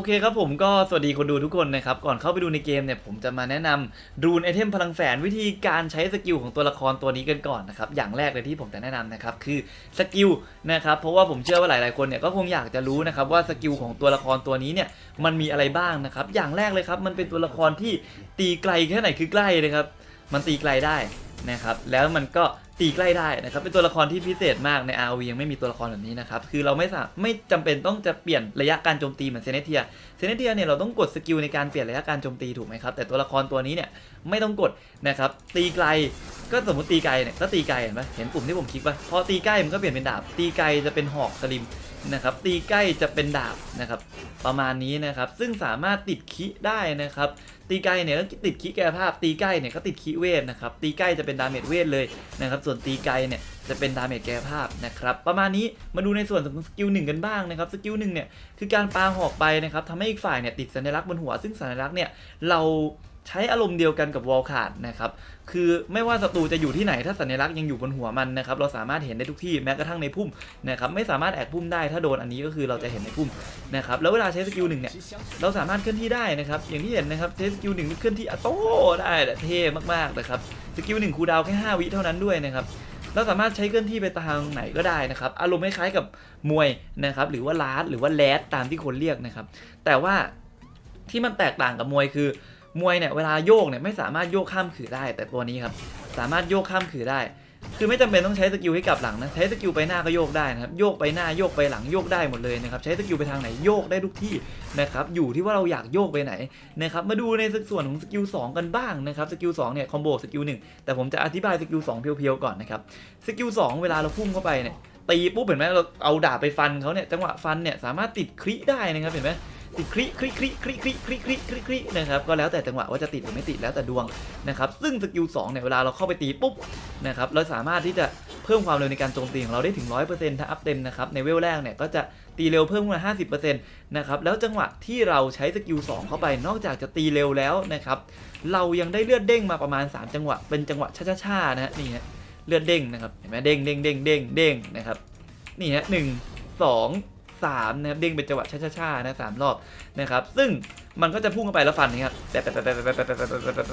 โอเคครับผมก็สวัสดีคนดูทุกคนนะครับ ก่อนเข้าไปดูในเกมเนี่ย ผมจะมาแนะนำรูนไอเทมพลังแฝงวิธีการใช้สกิลของตัวละครตัวนี้กันก่อนนะครับ อย่างแรกเลยที่ผมจะแนะนำนะครับ คือสกิลนะครับ เพราะว่าผมเชื่อว่าหลาย ๆ คนเนี่ยก็คงอยากจะรู้นะครับว่าสกิลของตัวละครตัวนี้เนี่ยมันมีอะไรบ้างนะครับ อย่างแรกเลยครับมันเป็นตัวละครที่ตีไกลแค่ไหนคือใกล้นะครับ มันตีไกลได้นะครับ แล้วมันก็ ตีใกล้ได้นะครับเป็นตัวละครที่พิเศษมากใน ROV ยังไม่มีตัวละครแบบนี้นะครับคือเราไม่สาไม่จำเป็นต้องจะเปลี่ยนระยะการโจมตีเหมือนเซเนเทียเซเนเทียเนี่ยเราต้องกดสกิลในการเปลี่ยนระยะการโจมตีถูกไหมครับแต่ตัวละครตัวนี้เนี่ยไม่ต้องกดนะครับตีไกลก็สมมติตีไกลเนี่ยก็ตีไกลเห็นปะเห็นปุ่มที่ผมคลิกปะพอตีใกล้มันก็เปลี่ยนเป็นดาบ ตีไกลจะเป็นหอกสลิมนะครับตีใกล้จะเป็นดาบนะครับประมาณนี้นะครับซึ่งสามารถติดคิได้นะครับ ตีไกลเนี่ยก็ติดคีแกภาพ ตีใกล้เนี่ยก็ติดคีเวทนะครับ ตีใกล้จะเป็นดาเมจเวทเลยนะครับ ส่วนตีไกลเนี่ยจะเป็นดาเมจแกภาพนะครับ ประมาณนี้มาดูในส่วนของสกิลหนึ่งกันบ้างนะครับ สกิลหนึ่งเนี่ยคือการปาหอกไปนะครับทำให้อีกฝ่ายเนี่ยติดสัญลักษณ์บนหัว ซึ่งสัญลักษณ์เนี่ยเรา ใช้อารมณ์เดียวกันกับวอลขาดนะครับคือไม่ว่าศัตรูจะอยู่ที่ไหนถ้าสัญลักษณ์ยังอยู่บนหัวมันนะครับเราสามารถเห็นได้ทุกที่แม้กระทั่งในพุ่มนะครับไม่สามารถแอบพุ่มได้ถ้าโดนอันนี้ก็คือเราจะเห็นในพุ่มนะครับแล้วเวลาใช้สกิลหนึ่งเนี่ยเราสามารถเคลื่อนที่ได้นะครับอย่างที่เห็นนะครับเทสกิลหนึ่งเคลื่อนที่อัตโต้ได้เท่มากๆนะครับสกิลหนึ่งคูดาวแค่5วิเท่านั้นด้วยนะครับเราสามารถใช้เคลื่อนที่ไปทางไหนก็ได้นะครับ อารมณ์คล้ายๆกับมวยนะครับ หรือว่าลาดหรือว่าแลดตามที่คนเรียกนะครับ แต่ว่าที่มันแตกต่างกับมวยคือ มวยเนี่ยเวลาโยกเนี่ยไม่สามารถโยกข้ามขือได้ แต่ตัวนี้ครับสามารถโยกข้ามขือได้ คือไม่จำเป็นต้องใช้สกิลให้กลับหลังนะใช้สกิลไปหน้าก็โยกได้นะครับโยกไปหน้าโยกไปหลังโยกได้หมดเลยนะครับใช้สกิลไปทางไหนโยกได้ทุกที่นะครับอยู่ที่ว่าเราอยากโยกไปไหนนะครับมาดูในส่วนของสกิล2กันบ้างนะครับสกิล2เนี่ยคอมโบสกิล1แต่ผมจะอธิบายสกิล2เพียวๆก่อนนะครับสกิล2เวลาเราพุ่งเข้าไปเนี่ยตีปุ๊บเห็นไหมเราเอาดาบไปฟันเขาเนี่ยจังหวะฟันเนี่ยสามารถติดคริได้นะครับเห็นไหม ติดคริคริคริคริคริคริคริคริครินะครับก็แล้วแต่จังหวะว่าจะติดหรือไม่ติดแล้วแต่ดวงนะครับซึ่งสกิล2เนี่ยเวลาเราเข้าไปตีปุ๊บนะครับเราสามารถที่จะเพิ่มความเร็วในการโจมตีของเราได้ถึง 100%ถ้าอัพเต็มนะครับในเวลแรกเนี่ยก็จะตีเร็วเพิ่มขึ้นมา 50%นะครับแล้วจังหวะที่เราใช้สกิล2เข้าไปนอกจากจะตีเร็วแล้วนะครับเรายังได้เลือดเด้งมาประมาณ 3 จังหวะเป็นจังหวะช้าๆนะฮะนี่ฮะเลือดเด้งนะครับเห็นไหมเด้งเด้งเด้งเด้งเด้งนะครับนี่ฮะหนึ่งสอง สามนะครับเด้งเป็นจังหวะช้าๆนะสามรอบนะครับซึ่งมันก็จะพุ่งเข้าไปแล้วฟันนะครับแปะแปะแปะแปะแปะแปะแปะแปะแปะ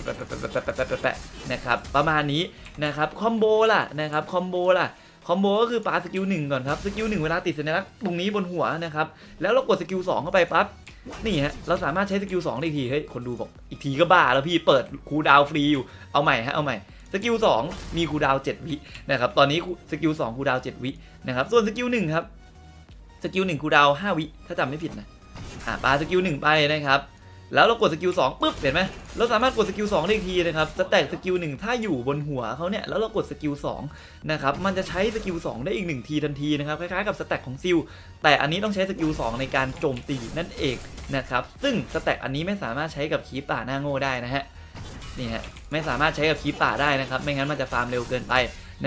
แปะแปะแปะแปะแปะนะครับประมาณนี้นะครับคอมโบล่ะนะครับคอมโบล่ะคอมโบก็คือปาสกิลหนึ่งก่อนครับสกิลหนึ่งเวลาติดสัญลักษณ์ตรงนี้บนหัวนะครับแล้วเรากดสกิลสองเข้าไปปั๊บนี่ฮะเราสามารถใช้สกิลสองได้อีกทีเฮ้ยคนดูบอกอีกทีก็บ้าแล้วพี่เปิดคูดาวฟรีอยู่เอาใหม่ฮะเอาใหม่สกิลสองมีคูดาวน์เจ็ดวินะครับตอนนี้สกิลสองคูดาวน์เจ็ดวินะครับส่วนสกิลหนึ่งครับ สกิลหนึ่งคูดาวห้าวิถ้าจำไม่ผิดนะอ่าปาสกิลหนึ่งไปนะครับแล้วเรากดสกิลสองปุ๊บเห็นไหมเราสามารถกดสกิลสองได้อีกทีนะครับสแต็กสกิลหนึ่งถ้าอยู่บนหัวเขาเนี่ยแล้วเรากดสกิลสองนะครับมันจะใช้สกิลสองได้อีกหนึ่งทีทันทีนะครับคล้ายๆกับสแต็กของซิลแต่อันนี้ต้องใช้สกิลสองในการโจมตีนั่นเองนะครับซึ่งสแต็กอันนี้ไม่สามารถใช้กับคีป่าหน้าโง่ได้นะฮะนี่ฮะไม่สามารถใช้กับคีป่าได้นะครับไม่งั้นมันจะฟาร์มเร็วเกินไป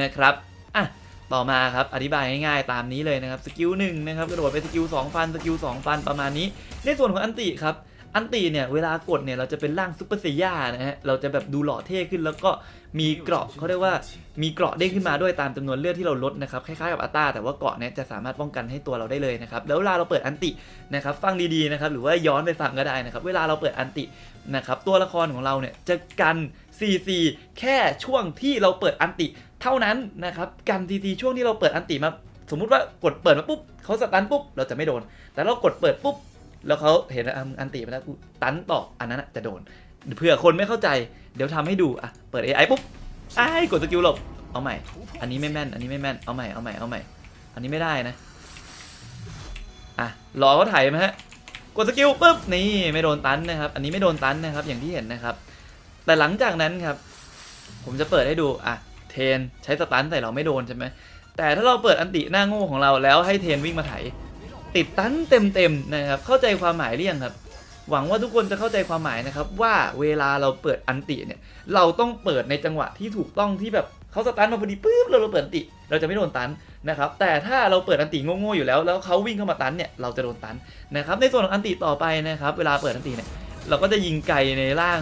นะครับอะ ต่อมาครับอธิบายง่ายๆตามนี้เลยนะครับสกิลหนึ่งนะครับกระโดดไปสกิลสองฟันสกิลสองฟันประมาณนี้ ในส่วนของอันติครับอันตีเนี่ยเวลากดเนี่ยเราจะเป็นร่างซุปเปอร์เซียนะฮะเราจะแบบดูหล่อเท่ขึ้นแล้วก็มีเกราะเขาเรียกว่ามีเกราะเด้งขึ้นมาด้วยตามจำนวนเลือดที่เราลดนะครับคล้ายๆกับอัตตาแต่ว่าเกราะเนี่ยจะสามารถป้องกันให้ตัวเราได้เลยนะครับแล้วเวลาเราเปิดอันตินะครับฟังดีๆนะครับหรือว่าย้อนไปฟังก็ได้นะครับเวลาเราเปิดอันตินะครับตัวละครของเราเนี่ยจะกัน CC แค่ช่วงที่เราเปิดอันติเท่านั้นนะครับกัน CC ช่วงที่เราเปิดอันติมาสมมุติว่ากดเปิดมาปุ๊บเขาสตันปุ๊บเราจะไม่โดน แต่เรากดเปิดปุ๊บแล้วเขาเห็นอันอันติมาแล้วกูตันต่ออันนั้นจะโดนเผื่อคนไม่เข้าใจเดี๋ยวทำให้ดูอะเปิด AI ปุ๊บไอ้กดสกิลหลบเอาใหม่ อันนี้ไม่แม่น อันนี้ไม่แม่น เอาใหม่ เอาใหม่ เอาใหม่ อันนี้ไม่ได้นะ อะ รอเขาถ่ายไหมฮะ กดสกิลปุ๊บ นี่ไม่โดนตันนะครับ อันนี้ไม่โดนตันนะครับ อย่างที่เห็นนะครับ แต่หลังจากนั้นครับ ผมจะเปิดให้ดูอะเทนใช้สตันใส่เราไม่โดนใช่ไหมแต่ถ้าเราเปิดอันติหน้าโง่ของเราแล้วให้เทนวิ่งมาไถ ติดตันเต็มๆนะครับเข้าใจความหมายหรือยังครับ หวังว่าทุกคนจะเข้าใจความหมายนะครับ ว่าเวลาเราเปิดอันติเนี่ย เราต้องเปิดในจังหวะที่ถูกต้องที่แบบเขาสตันมาพอดีปุ๊บเราเราเปิดอันติ เราจะไม่โดนตันนะครับ แต่ถ้าเราเปิดอันติโง่ๆอยู่แล้ว แล้วเขาวิ่งเข้ามาตันเนี่ยเราจะโดนตันนะครับ ในส่วนของอันติต่อไปนะครับ เวลาเปิดอันติเนี่ยเราก็จะยิงไกลในร่าง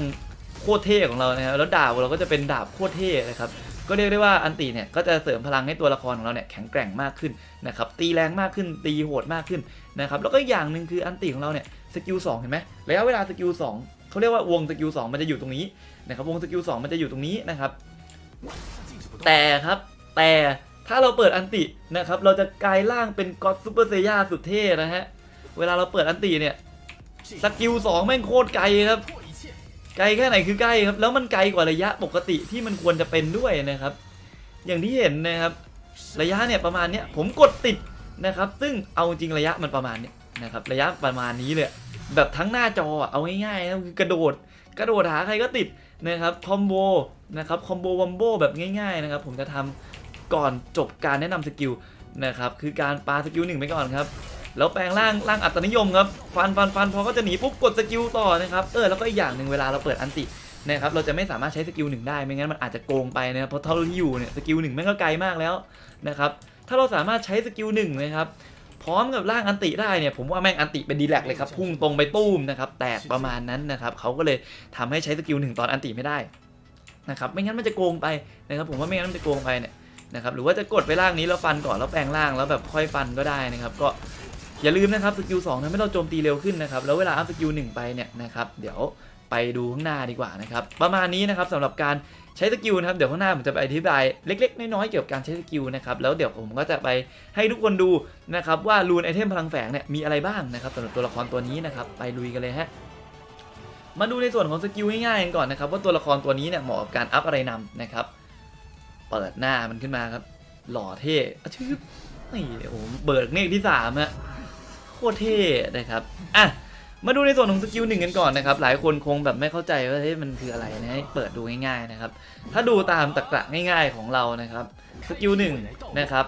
โคตรเท่ของเรานะครับแล้วดาบเราก็จะเป็นดาบโคตรเท่นะครับก็เรียกได้ว่าอันติเนี่ยก็จะเสริมพลังให้ตัวละครของเราเนี่ยแข็งแกร่งมากขึ้นนะครับตีแรงมากขึ้นตีโหดมากขึ้นนะครับแล้วก็อย่างหนึ่งคืออันติของเราเนี่ยสกิลสองเห็นไหมระยะเวลาสกิลสองเขาเรียกว่าวงสกิลสองมันจะอยู่ตรงนี้นะครับวงสกิลสองมันจะอยู่ตรงนี้นะครับแต่ครับแต่ถ้าเราเปิดอันตินะครับเราจะกลายร่างเป็นก็อดซูเปอร์เซย่าสุดเท่นะฮะเวลาเราเปิดอันติเนี่ยสกิลสองแม่งโคตรไกลครับ ไกลแค่ไหนคือใกล้ครับ แล้วมันไกลกว่าระยะปกติที่มันควรจะเป็นด้วยนะครับ อย่างที่เห็นนะครับ ระยะเนี่ยประมาณเนี้ยผมกดติดนะครับ ซึ่งเอาจริงระยะมันประมาณเนี้ยนะครับ ระยะประมาณนี้เลยแบบทั้งหน้าจอเอาง่ายๆนะคือกระโดด กระโดดหาใครก็ติดนะครับคอมโบนะครับคอมโบวัมโบแบบง่ายๆนะครับ ผมจะทำก่อนจบการแนะนำสกิลนะครับ คือการปาสกิลหนึ่งไปก่อนครับ แล้วแปลงร่างร่างอัตนิยมครับฟันฟันฟันพอก็จะหนีปุ๊บกดสกิลต่อนะครับเออแล้วก็อีกอย่างหนึ่งเวลาเราเปิดอันตินะครับเราจะไม่สามารถใช้สกิลหนึ่งได้ไม่งั้นมันอาจจะโกงไปนะครับเพราะเท่าที่อยู่เนี่ยสกิลหนึ่งแม่งก็ไกลมากแล้วนะครับถ้าเราสามารถใช้สกิลหนึ่งนะครับพร้อมกับร่างอันติได้เนี่ยผมว่าแม่งอันติเป็นดีแลกเลยครับพุ่งตรงไปตู้มนะครับแตกประมาณนั้นนะครับเขาก็เลยทำให้ใช้สกิลหนึ่งตอนอันติไม่ได้นะครับไม่งั้นมันจะโกงไปนะครับผมว่าไม่งั้นมันจะโกงไปเนี่ยนะครับหรือว่าจะกดไปร่างนี้แล้วฟันก่อนแล้วแปลงร่างแล้วแบบค่อยฟันก็ได้นะครับ ก็ อย่าลืมนะครับสกิลสองทำให้เราโจมตีเร็วขึ้นนะครับแล้วเวลาอัพสกิลหนึ่งไปเนี่ยนะครับเดี๋ยวไปดูข้างหน้าดีกว่านะครับประมาณนี้นะครับสำหรับการใช้สกิลนะครับเดี๋ยวข้างหน้าผมจะไปอธิบายเล็ก ๆ น้อยๆเกี่ยวกับการใช้สกิลนะครับแล้วเดี๋ยวผมก็จะไปให้ทุกคนดูนะครับว่ารูนไอเทมพลังแฝงเนี่ยมีอะไรบ้างนะครับสำหรับตัวละครตัวนี้นะครับไปลุยกันเลยฮะมาดูในส่วนของสกิลง่ายๆกันก่อนนะครับว่าตัวละครตัวนี้เนี่ยเหมาะกับการอัพอะไรนำนะครับเปิดหน้ามันขึ้นมาครับหล่อเท่ชื่อนี่โอ้โหเบิร์กเนกที่สามอะ คตรเท่นะครับอะมาดูในส่วนของสกิลหนึ่งกันก่อนนะครับ หลายคนคงแบบไม่เข้าใจว่าเฮ้ยมันคืออะไรนะเปิดดูง่ายๆนะครับ ถ้าดูตามตรรกะง่ายๆของเรานะครับสกิลหนึ่งนะครับ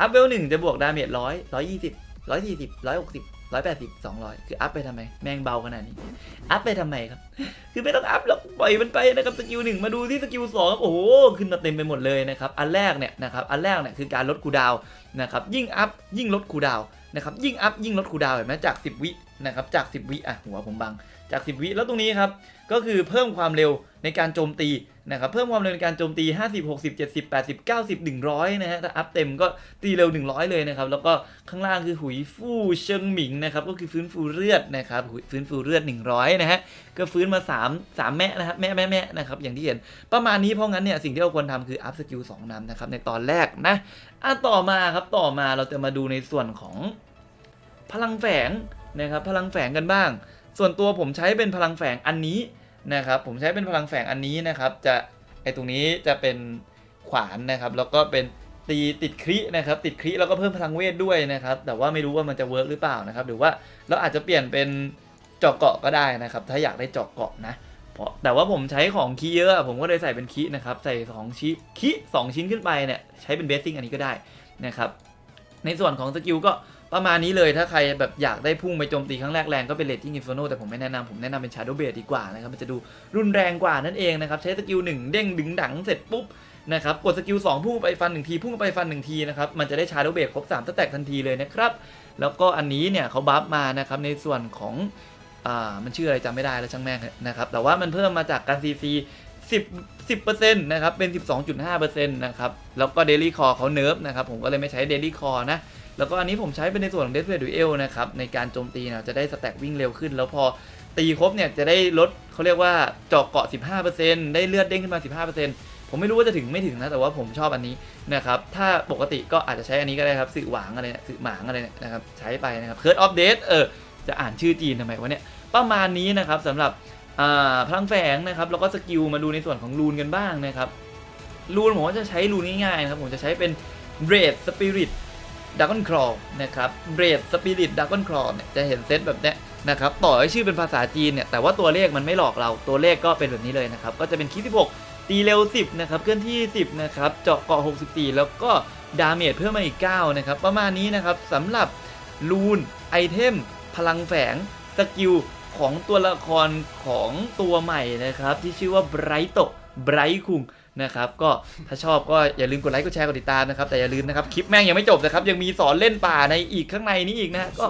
อัพเวลหนึ่งจะบวกดาเมจร้อยร้อยยี่สิบร้อยสี่สิบร้อยหกสิบร้อยแปดสิบสองร้อยคืออัพไปทำไม แม่งเบาขนาดนี้ อัพไปทำไมครับ คือไม่ต้องอัพหรอกปล่อยมันไปนะครับสกิลหนึ่งมาดูที่สกิลสองครับโอ้โหขึ้นมาเต็มไปหมดเลยนะครับ อันแรกเนี่ยนะครับ อันแรกเนี่ยคือการลดคูดาวนะครับ ยิ่งอัพยิ่งลดคูดาว นะครับยิ่งอัพยิ่งลดคูดาวเห็นไหมจาก 10 วินะครับจาก 10 วิอะหัวผมบัง จาก 10 วิแล้วตรงนี้ครับก็คือเพิ่มความเร็วในการโจมตีนะครับเพิ่มความเร็วในการโจมตี 50 60 70 80 90 100 นะฮะถ้าอัพเต็มก็ตีเร็ว 100 เลยนะครับ แล้วก็ข้างล่างคือหุยฟู่เชิงหมิงนะครับก็คือฟื้นฟูเลือดนะครับหุยฟื้นฟูเลือด 100 นะฮะก็ฟื้นมา 3 3 แม่นะครับแม่แม่แม่นะครับอย่างที่เห็นประมาณนี้เพราะงั้นเนี่ยสิ่งที่เราควรทำคืออัพสกิล2นำนะครับในตอนแรกนะอะต่อมาครับต่อมาเราจะมาดูในส่วนของพลังแฝงนะครับพลังแฝงกันบ้าง ส่วนตัวผมใช้เป็นพลังแฝงอันนี้นะครับ ผมใช้เป็นพลังแฝงอันนี้นะครับ จะไอตรงนี้จะเป็นขวานนะครับ แล้วก็เป็นตีติดครินะครับ ติดคริแล้วก็เพิ่มพลังเวทด้วยนะครับ แต่ว่าไม่รู้ว่ามันจะเวิร์กหรือเปล่านะครับ หรือว่าเราอาจจะเปลี่ยนเป็นเจาะเกาะก็ได้นะครับ ถ้าอยากได้เจาะเกาะนะเพราะแต่ว่าผมใช้ของคีเยอะผมก็เลยใส่เป็นคีนะครับ ใส่สองชิ้นคีสองชิ้นขึ้นไปเนี่ยใช้เป็นเบสซิ่งอันนี้ก็ได้นะครับ ในส่วนของสกิลก็ ประมาณนี้เลยถ้าใครแบบอยากได้พุ่งไปโจมตีครั้งแรกแรงก็เป็นเลตติ้งอินฟโนแต่ผมไม่แนะนำผมแนะนำเป็นชาร์โดเบดดีกว่านะครับมันจะดูรุนแรงกว่านั่นเองนะครับใช้สกิลหนึ่งเด้งดึงดังเสร็จปุ๊บนะครับกดสกิล2พุ่งไปฟันหนึ่งทีพุ่งไปฟันหนึ่งทีนะครับมันจะได้ชาร์โดเบดครบ3สแต็กทันทีเลยนะครับแล้วก็อันนี้เนี่ยเขาบัฟมานะครับในส่วนของอ่ามันชื่ออะไรจำไม่ได้แล้วช่างแม่งนะครับแต่ว่ามันเพิ่มมาจากการซีซี10 10%นะครับเป็น 12.5%นะครับแล้วก็เดลี่คอเขาเนิร์ฟนะครับผมก็เลยไม่ใช้เดลี่คอนะ แล้วก็อันนี้ผมใช้เป็นในส่วนของ Death Play Duel นะครับในการโจมตีนะจะได้สแต็กวิ่งเร็วขึ้น แล้วพอตีครบเนี่ยจะได้ลดเขาเรียกว่าเจาะเกาะ 15%ได้เลือดเด้งขึ้นมา 15%ผมไม่รู้ว่าจะถึงไม่ถึงนะแต่ว่าผมชอบอันนี้นะครับถ้าปกติก็อาจจะใช้อันนี้ก็ได้ครับสื่อหวางอะไรเนี่ยสื่อหมางอะไรเนี่ยนะครับใช้ไปนะครับ Curse of Death เออจะอ่านชื่อจีนทำไมวะเนี่ยประมาณนี้นะครับสำหรับพลังแฝงนะครับแล้วก็สกิลมาดูในส่วนของรูนกันบ้างนะครับรูนผมว่าจะใช้รูนง่ายๆนะครับผมจะใช้เป็น Red Spirit ดักกอนครอนะครับเบรดสปิริตดักกอนครอเนี่ยจะเห็นเซตแบบเนี้ยนะครับต่อให้ชื่อเป็นภาษาจีนเนี่ยแต่ว่าตัวเลขมันไม่หลอกเราตัวเลขก็เป็นแบบนี้เลยนะครับก็จะเป็นคี16ตีเร็ว 10 นะครับ เคลื่อนที่ 10 นะครับ เจาะเกาะ 64 แล้วก็ดาเมจเพิ่มมาอีก 9 นะครับ ประมาณนี้นะครับสำหรับลูน ไอเทม พลังแฝง สกิล ของตัวละครของตัวใหม่นะครับ ที่ชื่อว่าไบรโตไบรคุง นะครับก็ถ้าชอบก็อย่าลืมกดไลค์กดแชร์กดติดตามนะครับแต่อย่าลืมนะครับคลิปแม่งยังไม่จบนะครับยังมีสอนเล่นป่าในอีกข้างในนี้อีกนะก็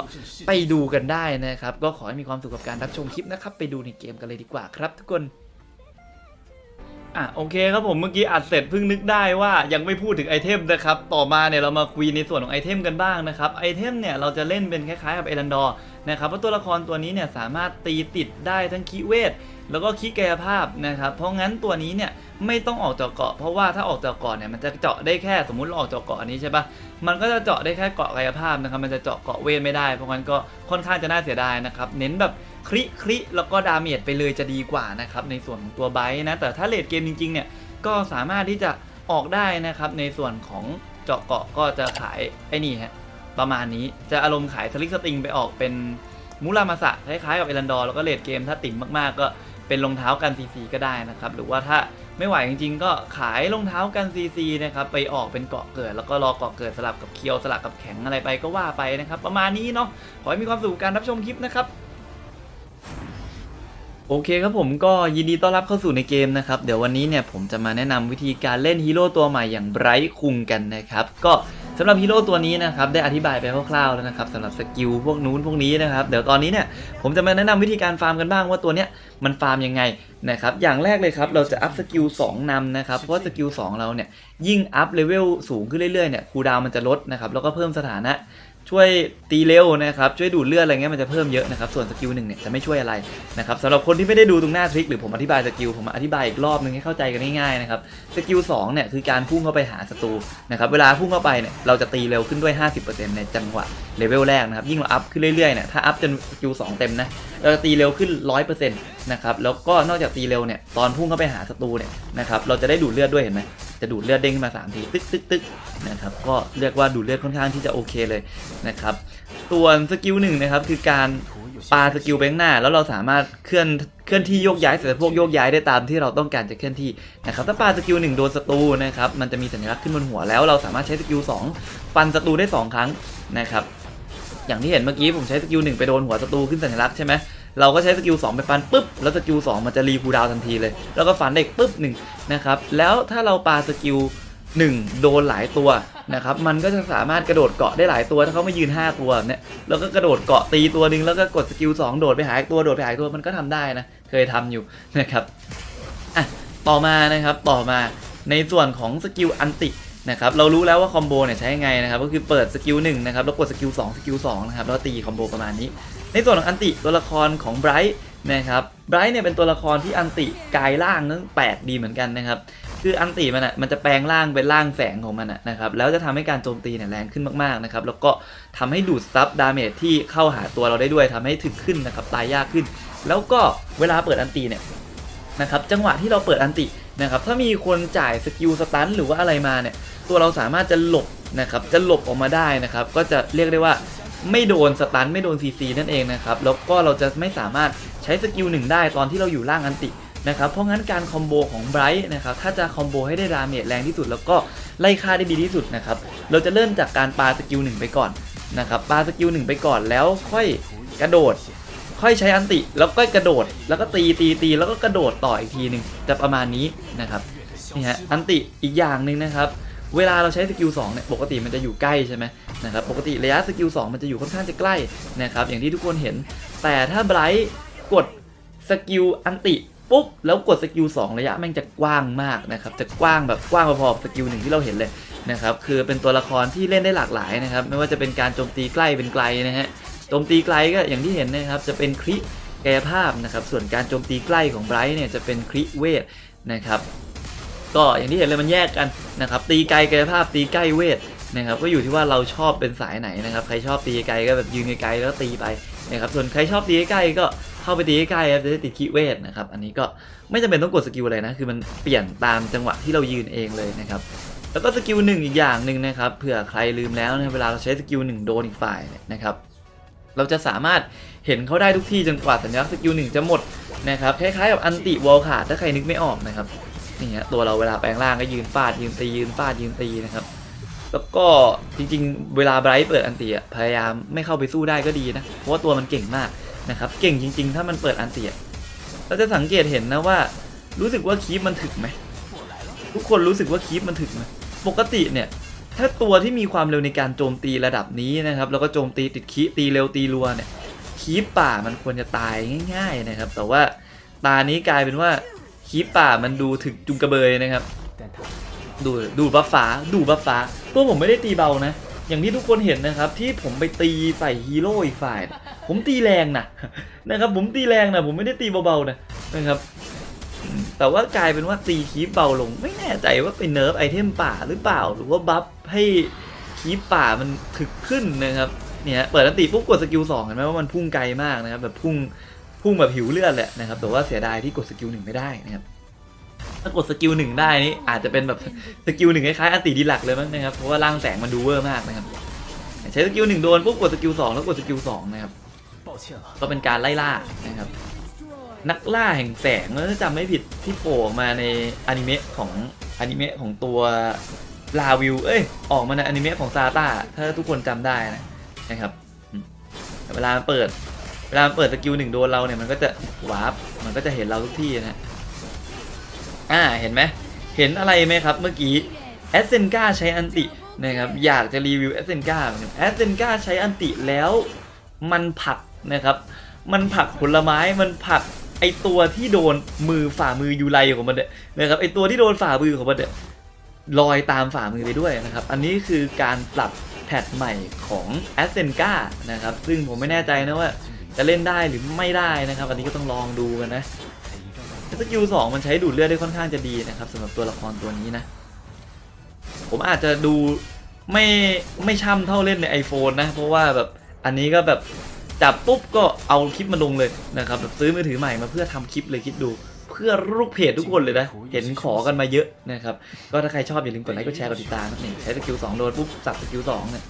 ไปดูกันได้นะครับก็ขอให้มีความสุขกับการรับชมคลิปนะครับไปดูในเกมกันเลยดีกว่าครับ ทุกคนอะโอเคครับผมเมื่อกี้อัดเสร็จเพิ่งนึกได้ว่ายังไม่พูดถึงไอเทมนะครับต่อมาเนี่ยเรามาคุยในส่วนของไอเทมกันบ้างนะครับไอเทมเนี่ยเราจะเล่นเป็นคล้ายๆกับเอรันดอร์นะครับเพราะตัวละครตัวนี้เนี่ยสามารถตีติดได้ทั้งคีเวทแล้วก็คีกายภาพนะครับเพราะงั้นตัวนี้เนี่ยไม่ต้องออกจากเกาะ เพราะว่าถ้าออกจากเกาะเนี่ยมันจะเจาะได้แค่สมมติเราออกจากเกาะอันนี้ใช่ปะมันก็จะเจาะได้แค่เกาะกายภาพนะครับมันจะเจาะเกาะเวทไม่ได้ เพราะงั้นก็ค่อนข้างจะน่าเสียดายนะครับเน้นแบบคลิคลิแล้วก็ดาเมจไปเลยจะดีกว่านะครับในส่วนของตัวไบต์นะแต่ถ้าเลดเกมจริงๆเนี่ยก็สามารถที่จะออกได้นะครับในส่วนของเจาะเกาะก็จะขายไอ้นี่ฮะประมาณนี้จะอารมณ์ขายสลิกสติงไปออกเป็นมูรามาสะคล้ายๆกับเอรันดอร์แล้วก็เลดเกมถ้าติ่มมากๆก็ เป็นรองเท้ากันซีซีก็ได้นะครับ หรือว่าถ้าไม่ไหวจริงๆ ก็ขายรองเท้ากันซีซีนะครับไปออกเป็นเกาะเกิด แล้วก็รอเกาะเกิดสลับกับเคียวสลับกับแข็งอะไรไปก็ว่าไปนะครับ ประมาณนี้เนาะขอให้มีความสุขกับการรับชมคลิปนะครับโอเคครับผมก็ยินดีต้อนรับเข้าสู่ในเกมนะครับ เดี๋ยววันนี้เนี่ยผมจะมาแนะนำวิธีการเล่นฮีโร่ตัวใหม่อย่างไบรท์คุงกันนะครับ ก็ สำหรับฮีโร่ตัวนี้นะครับได้อธิบายไปคร่าวๆแล้วนะครับสำหรับสกิลพวกนู้นพวกนี้นะครับเดี๋ยวตอนนี้เนี่ยผมจะมาแนะนำวิธีการฟาร์มกันบ้างว่าตัวเนี้ยมันฟาร์มยังไงนะครับอย่างแรกเลยครับเราจะอัพสกิล2นำนะครับเพราะสกิล2เราเนี่ยยิ่งอัพเลเวลสูงขึ้นเรื่อยๆเนี่ยคูดาวมันจะลดนะครับแล้วก็เพิ่มสถานะ ช่วยตีเร็วนะครับช่วยดูดเลือดอะไรเงี้ยมันจะเพิ่มเยอะนะครับส่วนสกิลหนึ่งเนี่ยจะไม่ช่วยอะไรนะครับสำหรับคนที่ไม่ได้ดูตรงหน้าทริคหรือผมอธิบายสกิลผมอธิบายอีกรอบนึงให้เข้าใจกันง่ายๆนะครับสกิล2เนี่ยคือการพุ่งเข้าไปหาศัตรูนะครับเวลาพุ่งเข้าไปเนี่ยเราจะตีเร็วขึ้นด้วย 50%ในจังหวะเลเวลแรกนะครับยิ่งเราอัพขึ้นเรื่อยๆเนี่ยถ้าอัพจนสกิล2เต็มนะเราจะตีเร็วขึ้น 100%นะครับแล้วก็นอกจากตีเร็วเนี่ยตอนพุ่งเข้าไปหาศัตรูเนี่ยนะครับเราจะได้ดูดเลือดด้วยเห็นไหมจะดูดเลือดเด้งขึ้นมาสามทีตึ๊กตึ๊กตึ๊กนะครับก็เรียกว่าดูดเลือดค่อนข้างที่จะโอเคเลยนะครับส่วนสกิลหนึ่งนะครับคือการปาสกิลไปข้างหน้า แล้วเราสามารถเคลื่อนเคลื่อนที่โยกย้ายแต่พวกโยกย้ายได้ตามที่เราต้องการจะเคลื่อนที่นะครับถ้าปาสกิลหนึ่งโดนศัตรูนะครับมันจะมีสัญลักษณ์ขึ้นบนหัวแล้ว เราสามารถใช้สกิลสองฟันศัตรูได้สองครั้งนะครับอย่างที่เห็นเมื่อกี้ผมใช้สกิลหนึ่งไปโดนหัวศัตรูขึ้นสัญลักษณ์ใช่ไหมเราก็ใช้สกิลสองไปฟันปุ๊บแล้วสกิลสองมันจะรีคูดาวทันทีเลย แล้วก็ฟันได้อีกปุ๊บหนึ่งนะครับแล้วถ้าเราปาสกิล1โดนหลายตัว นะครับมันก็จะสามารถกระโดดเกาะได้หลายตัวถ้าเขาไม่ยืน 5 ตัวเนี่ยแล้วก็กระโดดเกาะตีตัวหนึ่งแล้วก็กดสกิล2โดดไปหาตัวโดดไปหาตัวมันก็ทำได้นะเคยทำอยู่นะครับอะต่อมานะครับต่อมาในส่วนของสกิลอันตินะครับเรารู้แล้วว่าคอมโบเนี่ยใช้ยังไงนะครับก็คือเปิดสกิล1นะครับแล้วกดสกิล2สกิล2นะครับแล้วตีคอมโบประมาณนี้ ในส่วนของอันติตัวละครของไบรท์นะครับไบรท์เนี่ยเป็นตัวละครที่อันติกายล่างนั้นแปลกดีเหมือนกันนะครับ คืออันติมันอะมันจะแปลงร่างเป็นร่างแสงของมันอะนะครับแล้วจะทำให้การโจมตีเนี่ยแรงขึ้นมากๆนะครับแล้วก็ทำให้ดูดซับดาเมจที่เข้าหาตัวเราได้ด้วยทำให้ถึกขึ้นนะครับตายยากขึ้น แล้วก็เวลาเปิดอันติเนี่ยนะครับจังหวะที่เราเปิดอันตินะครับถ้ามีคนจ่ายสกิลสตันหรือว่าอะไรมาเนี่ยตัวเราสามารถจะหลบนะครับจะหลบออกมาได้นะครับก็จะเรียกได้ว่าไม่โดนสตันไม่โดนซีซีนั่นเองนะครับแล้วก็เราจะไม่สามารถใช้สกิลหนึ่งได้ตอนที่เราอยู่ล่างอันติ นะครับเพราะงั้นการคอมโบของไบรท์นะครับถ้าจะคอมโบให้ได้ดาเมจแรงที่สุด แล้วก็ไล่ฆ่าได้ดีที่สุดนะครับเราจะเริ่มจากการปาสกิลหนึ่งไปก่อนนะครับปาสกิลหนึ่งไปก่อนแล้วค่อยกระโดด ค่อยใช้อันติแล้วก็กระโดด แล้วก็ตีตีตีแล้วก็กระโดดต่ออีกทีหนึ่งจะประมาณนี้นะครับนี่ฮะอันติอีกอย่างหนึ่งนะครับเวลาเราใช้สกิล2เนี่ยปกติมันจะอยู่ใกล้ใช่ไหมนะครับปกติระยะสกิล2มันจะอยู่ค่อนข้างจะใกล้นะครับอย่างที่ทุกคนเห็น แต่ถ้าไบรท์กดสกิลอันติ ปุ๊บแล้วกดสกิล2ระยะแม่งจะกว้างมากนะครับจะกว้างแบบกว้างพอๆสกิลหนึ่งที่เราเห็นเลยนะครับคือเป็นตัวละครที่เล่นได้หลากหลายนะครับไม่ว่าจะเป็นการโจมตีใกล้เป็นไกลนะฮะโจมตีไกลก็อย่างที่เห็นนะครับจะเป็นคริกายภาพนะครับส่วนการโจมตีใกล้ของไบรท์เนี่ยจะเป็นคริเวทนะครับก็อย่างที่เห็นเลยมันแยกกันนะครับตีไกลกายภาพตีใกล้เวทนะครับก็อยู่ที่ว่าเราชอบเป็นสายไหนนะครับใครชอบตีไกลก็แบบยืนไกลๆแล้วตีไปนะครับส่วนใครชอบตีใกล้ก็ เข้าไปตีใกล้ๆครับจะได้ติดคีเวทนะครับ อันนี้ก็ไม่จำเป็นต้องกดสกิลอะไรนะ คือมันเปลี่ยนตามจังหวะที่เรายืนเองเลยนะครับ แล้วก็สกิลหนึ่งอีกอย่างหนึ่งนะครับ เผื่อใครลืมแล้วนะเวลาเราใช้สกิลหนึ่งโดนอีกฝ่ายนะครับ เราจะสามารถเห็นเขาได้ทุกที่จนกว่าสัญลักษณ์สกิลหนึ่งจะหมดนะครับคล้ายๆกับอันติวอลขาดถ้าใครนึกไม่ออกนะครับนี่ฮะตัวเราเวลาแปลงร่างก็ยืนฟาดยืนตียืนฟาดยืนตีนะครับ แล้วก็จริงๆ เวลาไบรท์เปิดอันติอะพยายามไม่เข้าไปสู้ได้ก็ดีนะ เพราะว่าตัวมันเก่งมาก นะครับเก่งจริง ๆ ถ้ามันเปิดอันเตียเราจะสังเกตเห็นนะว่า รู้สึกว่าคีปมันถึกไหมทุกคนรู้สึกว่าคีปมันถึกไหมปกติเนี่ยถ้าตัวที่มีความเร็วในการโจมตีระดับนี้นะครับ แล้วก็โจมตีติดคีปตีเร็วตีรัวเนี่ยคีปป่ามันควรจะตายง่าย ๆนะครับ แต่ว่าตานี้กลายเป็นว่าคีปป่ามันดูถึกจุงกระเบยนะครับ ดูดูบัฟฟ้าดูบัฟฟ้าตัวผมไม่ได้ตีเบานะ อย่างที่ทุกคนเห็นนะครับ ที่ผมไปตีใส่ฮีโร่อีกฝ่ายนะผมตีแรงนะนะครับ ผมตีแรงนะผมไม่ได้ตีเบาๆนะนะครับ แต่ว่ากลายเป็นว่าตีคีปเบาลง ไม่แน่ใจว่าเป็นเนิร์ฟไอเทมป่าหรือเปล่า หรือว่าบัฟให้คีปป่ามันถึกขึ้นนะครับเนี่ยเปิดอันติปุ๊บกดสกิลสองเห็นไหมว่ามันพุ่งไกลมากนะครับแบบพุ่งพุ่งแบบหิวเลือดแหละนะครับแต่ว่าเสียดายที่กดสกิลหนึ่งไม่ได้นะครับ ถ้ากดสกิลหนึ่งได้นี่อาจจะเป็นแบบสกิลหนึ่งคล้ายๆอันติดีหลักเลยมั้งนะครับเพราะว่าร่างแสงมันดูเวอร์มากนะครับใช้สกิลหนึ่งโดนปุ๊บกดสกิลสองแล้วกดสกิลสองนะครับก็เป็นการไล่ล่านะครับ นักล่าแห่งแสงถ้าจำไม่ผิดที่โผล่มาในอนิเมะของอนิเมะของตัวลาวิวเอ้ยออกมาในอนิเมะของซาตาถ้าทุกคนจำได้นะนะครับเวลาเปิดเวลาเปิดสกิลหนึ่งโดนเราเนี่ยมันก็จะวาร์ปมันก็จะเห็นเราทุกที่นะฮะ อ่าเห็นไหมเห็นอะไรไหมครับเมื่อกี้แอสเซนกาใช้อันตินะครับอยากจะรีวิวแอสเซนกาแอสเซนกาใช้อันติแล้วมันผักนะครับ มันผักผลไม้มันผักไอตัวที่โดนมือฝ่ามือยูไรของมันเนี่ยนะครับไอตัวที่โดนฝ่ามือของมันเนลอยตามฝ่ามือไปด้วยนะครับ อันนี้คือการปรับแพทใหม่ของแอสเซนกานะครับ ซึ่งผมไม่แน่ใจนะว่าจะเล่นได้หรือไม่ได้นะครับ อันนี้ก็ต้องลองดูกันนะ สกิลสองมันใช้ดูดเลือดได้ค่อนข้างจะดีนะครับสำหรับตัวละครตัวนี้นะ ผมอาจจะดูไม่ไม่ช่ำเท่าเล่นใน iPhone นะ เพราะว่าแบบอันนี้ก็แบบจับปุ๊บก็เอาคลิปมาลงเลยนะครับแบบซื้อมือถือใหม่มาเพื่อทำคลิปเลยคิดดู เพื่อลูกเพจทุกคนเลยนะ เห็นขอกันมาเยอะนะครับ ก็ถ้าใครชอบอย่าลืมกดไลค์กดแชร์กดติดตามนะนี่ใช้สกิลสองโดนปุ๊บสับสกิลสองเนี่ย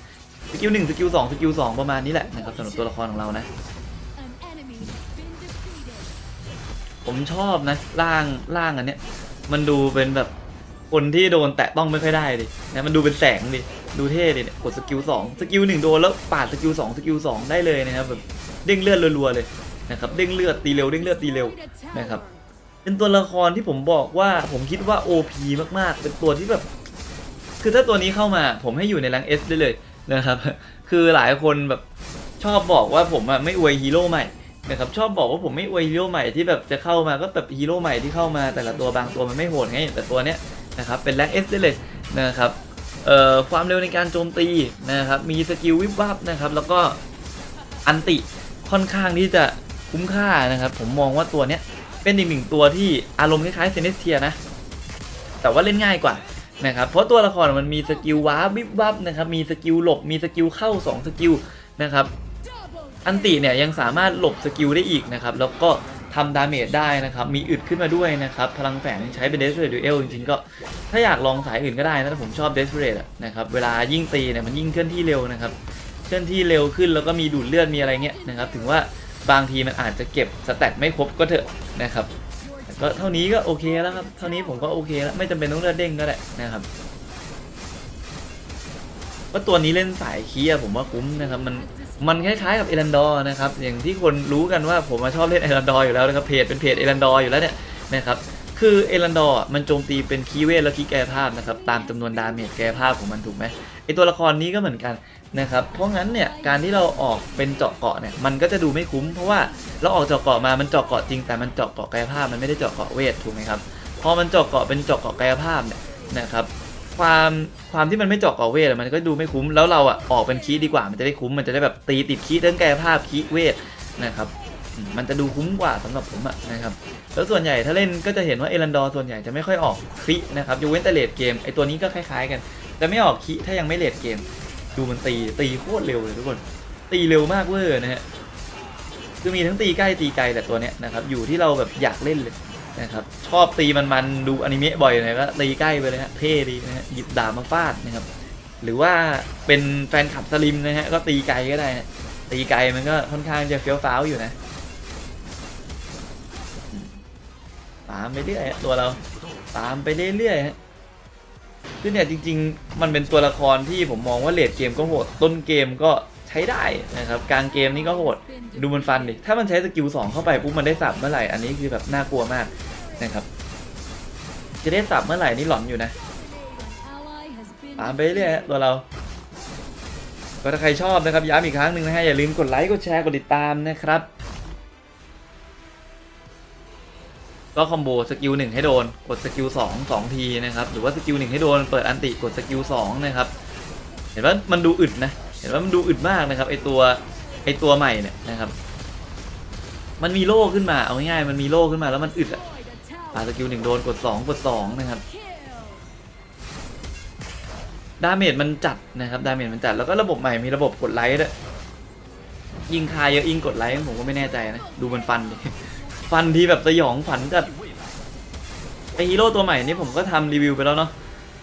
สกิลหนึ่งสกิลสองสกิลสองประมาณนี้แหละนะครับสำหรับตัวละครของเรานะ ผมชอบนะร่างร่างอันเนี้ย มันดูเป็นแบบคนที่โดนแตะต้องไม่ค่อยได้ดินะมันดูเป็นแสงดิดูเท่ดิเนี่ยกดสกิลสองสกิลหนึ่งโดนแล้วปาดสกิลสองสกิลสองได้เลยนะครับแบบเด้งเลือดรัวๆเลยนะครับเด้งเลือดตีเร็วเด้งเลือดตีเร็วนะครับเป็นตัวละครที่ผมบอกว่าผมคิดว่า OP มากๆ เป็นตัวที่แบบ คือถ้าตัวนี้เข้ามาผมให้อยู่ในแรงเอสได้เลยนะครับ คือหลายคนแบบชอบบอกว่าผมอะไม่อวยฮีโร่ใหม่ นะครับชอบบอกว่าผมไม่อวยฮีโร่ใหม่ที่แบบจะเข้ามาก็แบบฮีโร่ใหม่ที่เข้ามาแต่ละตัวบางตัวมันไม่โหดไงแต่ตัวเนี้ยนะครับเป็นแรงเอสได้เลยนะครับเอ่อความเร็วในการโจมตีนะครับมีสกิลวิบวับนะครับแล้วก็อันติค่อนข้างที่จะคุ้มค่านะครับผมมองว่าตัวเนี้ยเป็นอีกหนึ่งตัวที่อารมณ์คล้ายๆเซเนสเทียนะแต่ว่าเล่นง่ายกว่านะครับเพราะตัวละครมันมีสกิลว้าวิบวับนะครับมีสกิลหลบมีสกิลเข้า 2 สกิลนะครับ อันติเนี่ยยังสามารถหลบสกิลได้อีกนะครับ แล้วก็ทำดาเมจได้นะครับ มีอึดขึ้นมาด้วยนะครับ พลังแฝงใช้เป็นเดสเ r ร t ดูเอลจริงๆ ก็ถ้าอยากลองสายอื่นก็ได้นะแต่ผมชอบเดสเ r ร t นะครับ เวลายิ่งตีเนี่ยมันยิ่งเคลื่อนที่เร็วนะครับ เคลื่อนที่เร็วขึ้นแล้วก็มีดูดเลือดมีอะไรเงี้ยนะครับ ถึงว่าบางทีมันอาจจะเก็บสแตทไม่ครบก็เถอะนะครับก็เท่านี้ก็โอเคแล้วครับ เท่านี้ผมก็โอเคแล้ว ไม่จำเป็นต้องเลือดเด้งก็ได้นะครับว่าตัวนี้เล่นสายคีอะผมว่าคุ้มนะครับ มัน มันคล้ายๆกับเอรันดอร์นะครับอย่างที่คนรู้กันว่าผมมาชอบเล่นเอรันดอร์อยู่แล้วนะครับเพจเป็นเพจเอรันดอร์อยู่แล้วเนี่ยนะครับคือเอรันดอร์มันโจมตีเป็นคีเวทและคีแกภาพนะครับตามจำนวนดาเมจแกภาพของมันถูกไหมไอตัวละครนี้ก็เหมือนกันนะครับเพราะงั้นเนี่ยการที่เราออกเป็นเจาะเกาะเนี่ยมันก็จะดูไม่คุ้ม เพราะว่าเราออกเจาะเกาะมามันเจาะเกาะจริงแต่มันเจาะเกาะกายภาพมันไม่ได้เจาะเกาะเวทถูกไหมครับพอมันเจาะเกาะเป็นเจาะเกาะกายภาพเนี่ยนะครับ ความความที่มันไม่เจาะกาะเวทมันก็ดูไม่คุ้มแล้วเราอะออกเป็นคีดีกว่ามันจะได้คุ้มมันจะได้แบบตีติดคีย์เรื่องกายภาพคีเวทนะครับมันจะดูคุ้มกว่าสำหรับผมอะนะครับแล้วส่วนใหญ่ถ้าเล่นก็จะเห็นว่าเอรันดอร์ส่วนใหญ่จะไม่ค่อยออกคลินะครับยกเว้นแต่เลดเกมไอตัวนี้ก็คล้ายๆกัน แต่ไม่ออกคีถ้ายังไม่เลดเกม ดูมันตีตีโคตรเร็วเลยทุกคน ตีเร็วมากเวอร์นะฮะคือมีทั้งตีใกล้ตีไกลแต่ตัวเนี้ยนะครับอยู่ที่เราแบบอยากเล่นเลย นะครับชอบตีมันมันๆดูอนิเมะบ่อยหน่อยก็ตีใกล้ไปเลยฮะเท่ดีนะฮะหยิบดาบมาฟาดนะครับ หรือว่าเป็นแฟนคลับสลิมนะฮะก็ตีไกลก็ได้นะตีไกลมันก็ค่อนข้างจะเฟี้ยวฟ้าวอยู่นะตามไปเรื่อยตัวเราตามไปเรื่อยๆฮะคือเนี่ยจริง ๆ มันเป็นตัวละครที่ผมมองว่าเลดเกมก็โหดต้นเกมก็ ใช้ได้นะครับกลางเกมนี่ก็โหดดูมันฟันดิถ้ามันใช้สกิลสองเข้าไปปุ๊บมันได้สับเมื่อไหร่อันนี้คือแบบน่ากลัวมากนะครับจะได้สับเมื่อไหร่นี่หลอนอยู่นะตามไปเรื่อยตัวเราก็ถ้าใครชอบนะครับย้ำอีกครั้งหนึ่งนะฮะอย่าลืมกดไลค์กดแชร์กดติดตามนะครับ ก็คอมโบสกิลหนึ่งให้โดนกดสกิลสองสองทีนะครับหรือว่าสกิลหนึ่งให้โดนเปิดอันติกดสกิลสองนะครับเห็นว่ามันดูอึดนะ เห็นว่ามันดูอึดมากนะครับไอตัวไอตัวใหม่เนี่ยนะครับ มันมีโล่ขึ้นมาเอาง่ายๆมันมีโล่ขึ้นมาแล้วมันอึดอะปาสกิลหนึ่งโดนกดสองกดสองนะครับดาเมจมันจัดนะครับดาเมจมันจัดแล้วก็ระบบใหม่มีระบบกดไลค์ด้วยยิงคายเยอะยิงกดไลค์ผมก็ไม่แน่ใจนะดูมันฟันดิฟันทีแบบสยองฝันจัดไอฮีโร่ตัวใหม่นี่ผมก็ทำรีวิวไปแล้วเนาะ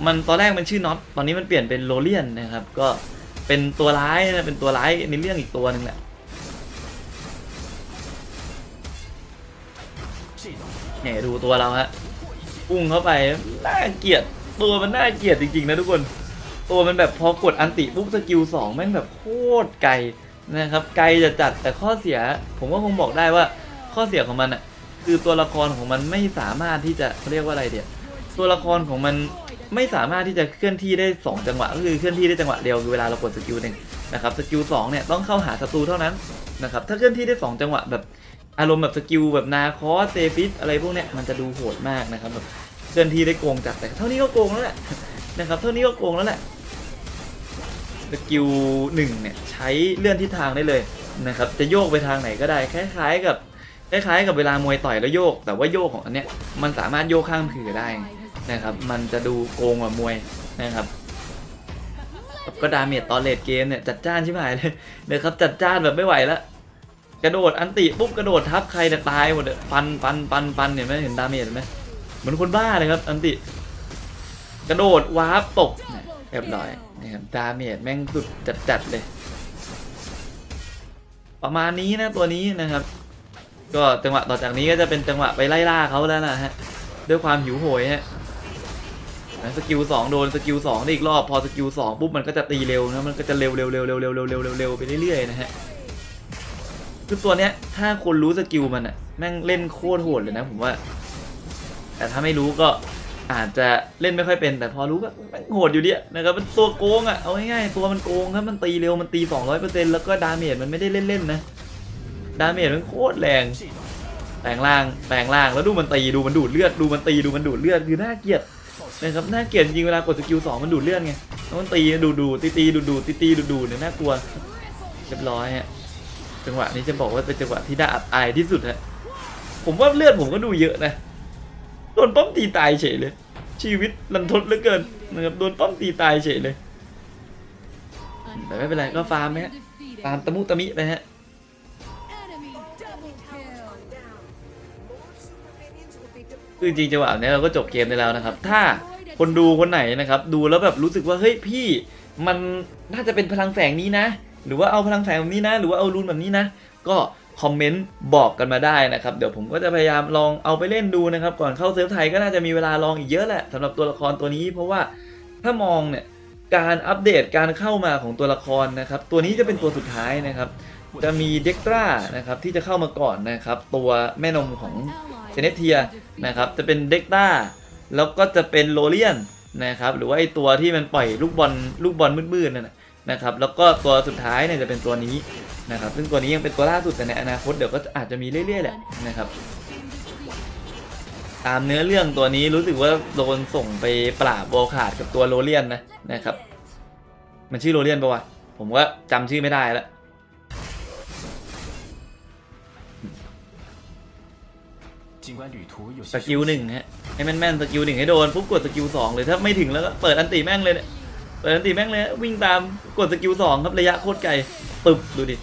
มันตอนแรกมันชื่อน็อตตอนนี้มันเปลี่ยนเป็นโรเลียนนะครับก็ เป็นตัวร้ายนะเป็นตัวร้ายในเรื่องอีกตัวหนึ่งแหละเนี่ยดูตัวเราฮะพุ่งเข้าไปน่าเกลียดตัวมันน่าเกลียดจริงๆนะทุกคน ตัวมันแบบพอกดอันติปุ๊บสกิลสองแม่งแบบโคตรไกลนะครับ ไกลจะจัดแต่ข้อเสีย ผมก็คงบอกได้ว่าข้อเสียของมันอะคือตัวละครของมันไม่สามารถที่จะเขาเรียกว่าอะไรเดียตัวละครของมัน ไม่สามารถที่จะเคลื่อนที่ได้สองจังหวะ ก็คือเคลื่อนที่ได้จังหวะเดียวคือเวลาเรากดสกิลหนึ่งนะครับสกิลสองเนี่ยต้องเข้าหาศัตรูเท่านั้นนะครับถ้าเคลื่อนที่ได้สองจังหวะแบบอารมณ์แบบสกิลแบบนาคอสเซฟิสอะไรพวกเนี้ยมันจะดูโหดมากนะครับแบบเคลื่อนที่ได้โกงจัดแต่เท่านี้ก็โกงแล้วแหละนะครับเท่านี้ก็โกงแล้วแหละสกิลหนึ่งเนี่ยใช้เลื่อนทิศทางได้เลยนะครับจะโยกไปทางไหนก็ได้คล้าย ๆ กับคล้ายๆกับเวลามวยต่อยแล้วโยก แต่ว่าโยกของอันเนี้ยมันสามารถโยกข้ามผือได้ นะครับ มันจะดูโกงกว่ามวยนะครับ ก็ดาเมจตอนเลดเกมเนี่ยจัดจ้านชิบหายเลยนะครับจัดจ้านแบบไม่ไหวแล้วกระโดดอันติปุ๊บกระโดดทับใครเนี่ตายหมดเลยปันปันปันปันเห็นไหมเห็นดาเมจเห็นไหมเหมือนคนบ้าเลยครับ อันติ กระโดดวาร์ปตกเรียบร้อยนะครับดาเมจแม่งสุดจัดจัดๆเลย ประมาณนี้นะตัวนี้นะครับ ก็จังหวะต่อจากนี้ก็จะเป็นจังหวะไปไล่ล่าเขาแล้วนะฮะ ด้วยความหิวโหยฮะ สกิลสองโดนสกิลสองได้อีกรอบพอสกิลสองปุ๊บมันก็จะตีเร็วนะมันก็จะเร็วเร็วเร็วเร็วเร็วเร็วเร็วเร็วเร็วไปเรื่อยๆนะฮะคือตัวเนี้ยถ้าคนรู้สกิลมันอะแม่งเล่นโคตรโหดเลยนะผมว่า แต่ถ้าไม่รู้ก็อาจจะเล่นไม่ค่อยเป็นแต่พอรู้ก็แม่งโหดอยู่ดีนะครับมันตัวโกงอะเอาง่ายๆตัวมันโกงครับมันตีเร็วมันตี 200%แล้วก็ดาเมจมันไม่ได้เล่นๆนะดาเมจมันโคตรแรงแปลงร่างแปลงร่างแล้วดูมันตีดูมันดูดเลือดดูมันตีดูมันดูดเลือดคือน่าเกลียด นะครับน่าเกลียดจริงเวลากดสกิลสองมันดูดเลือดไงแล้วมันตีดูดูตีตีดูดูตีตีดูดูเนี่ยน่ากลัวเรียบร้อยฮะจังหวะนี้จะบอกว่าเป็นจังหวะที่น่าอับอายที่สุดฮะผมว่าเลือดผมก็ดูเยอะนะโดนป้อมตีตายเฉยเลย ชีวิตลันทดเหลือเกินนะครับโดนป้อมตีตายเฉยเลยแต่ไม่เป็นไรก็ฟาร์มไหมฮะตาร์มตะมุตะมิไปฮะ คือจริงจังหวะเนี้ยเราก็จบเกมได้แล้วนะครับ ถ้าคนดูคนไหนนะครับ ดูแล้วแบบรู้สึกว่าเฮ้ยพี่มันน่าจะเป็นพลังแฝงนี้นะ หรือว่าเอาพลังแฝงแบบนี้นะ หรือว่าเอารูนแบบนี้นะ ก็คอมเมนต์บอกกันมาได้นะครับ เดี๋ยวผมก็จะพยายามลองเอาไปเล่นดูนะครับ ก่อนเข้าเซิร์ฟไทยก็น่าจะมีเวลาลองอีกเยอะแหละสำหรับตัวละครตัวนี้ เพราะว่าถ้ามองเนี่ยการอัปเดตการเข้ามาของตัวละครนะครับ ตัวนี้จะเป็นตัวสุดท้ายนะครับ จะมีเด็กตรานะครับที่จะเข้ามาก่อนนะครับ ตัวแม่นมของ เนเทียนะครับจะเป็นเด็กต้าแล้วก็จะเป็นโรเลียนนะครับหรือว่าไอตัวที่มันปล่อยลูกบอลลูกบอลมืดๆนั่นนะครับแล้วก็ตัวสุดท้ายเนี่ยจะเป็นตัวนี้นะครับซึ่งตัวนี้ยังเป็นตัวล่าสุดแต่ในอนาคตเดี๋ยวก็อาจจะมีเรื่อยๆแหละนะครับตามเนื้อเรื่องตัวนี้รู้สึกว่าโดนส่งไปปราบโวขาดกับตัวโรเลียนนะนะครับ มันชื่อโรเลียนปะวะผมก็จำชื่อไม่ได้แล้ว สกิลหนึ่งฮะให้แม่นๆสกิลหนึ่งให้โดนปุ๊บกดสกิลสองเลยถ้าไม่ถึงแล้วก็เปิดอันตีแม่งเลยเนี่ยเปิดอันตีแม่งเลยวิ่งตามกดสกิลสองครับระยะโคตรไกลปึบดูดิ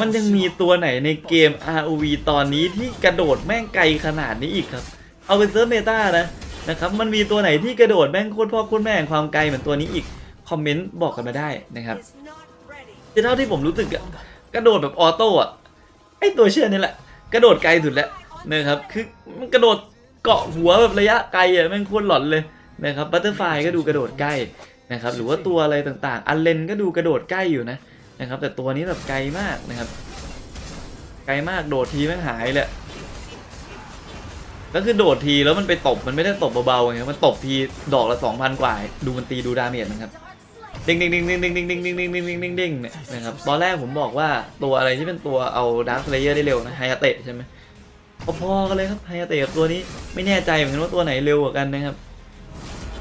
มันยังมีตัวไหนในเกม ROV ตอนนี้ที่กระโดดแม่งไกลขนาดนี้อีกครับ เอาเป็นเซิร์ฟเมตานะนะครับ มันมีตัวไหนที่กระโดดแม่งโคตรพ่อโคตรแม่งความไกลเหมือนตัวนี้อีก คอมเมนต์บอกกันมาได้นะครับแต่เท่าที่ผมรู้สึกอะกระโดดแบบออโต้อะไอตัวเชื่อนี่แหละ กระโดดไกลสุดแล้ว นะครับคือมันกระโดดเกาะหัวแบบระยะไกลอะแม่งโคตรหลอนเลยนะครับบัตเตอร์ไฟก็ดูกระโดดใกล้นะครับหรือว่าตัวอะไรต่างๆ อันเลนก็ดูกระโดดใกล้อยู่นะนะครับ แต่ตัวนี้แบบไกลมากนะครับ ไกลมากโดดทีแม่งหายเลยก็คือโดดทีแล้วมันไปตบมันไม่ได้ตบเบาๆไงมันตบทีดอกละสองพันกว่า ดูมันตีดูดาเมจมันครับดิ้งดิ้งดิ้งดิ้งดิ้งดิ้งดิ้งดิ้งดิ้งดิ้งดิ้งดิ้งดิ้งเนี่ยนะครับตอนแรกผมบอกว่าตัวอะไรที่เป็นตัวเอาดาร์คเลเยอร์ได้เร็วนะไฮยาเตะใช่ไหม พอๆกันเลยครับไฮยาเตะกับตัวนี้ไม่แน่ใจเหมือนกันว่าตัวไหนเร็วกว่ากันนะครับ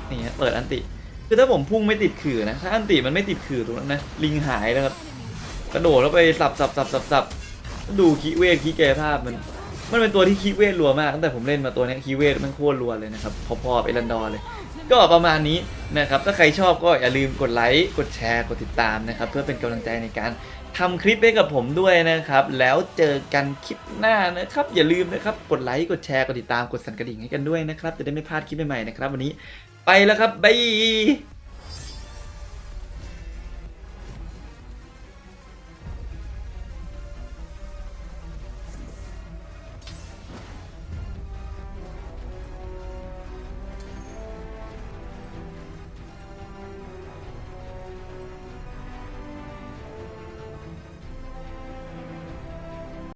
นี่ฮะเปิดอันติคือถ้าผมพุ่งไม่ติดขื่อนะถ้าอันติมันไม่ติดขื่อตรงนั้นนะลิงหายนะครับกระโดดแล้วไปสับสับสับสับสับดูคีเวทคีแกภาพมัน มันเป็นตัวที่คีเวทรัวมากตั้งแต่ผมเล่นมาตัวนี้คีเวทมันโคตรรัวเลยนะครับพอๆไปรันดอร์เลย ก็ประมาณนี้นะครับถ้าใครชอบก็อย่าลืมกดไลค์กดแชร์กดติดตามนะครับเพื่อเป็นกำลังใจในการ ทำคลิปให้กับผมด้วยนะครับ แล้วเจอกันคลิปหน้านะครับ อย่าลืมนะครับ กดไลค์ กดแชร์ กดติดตาม กดสั่นกระดิ่งให้กันด้วยนะครับ จะได้ไม่พลาดคลิปใหม่ๆนะครับ วันนี้ไปแล้วครับ บ๊าย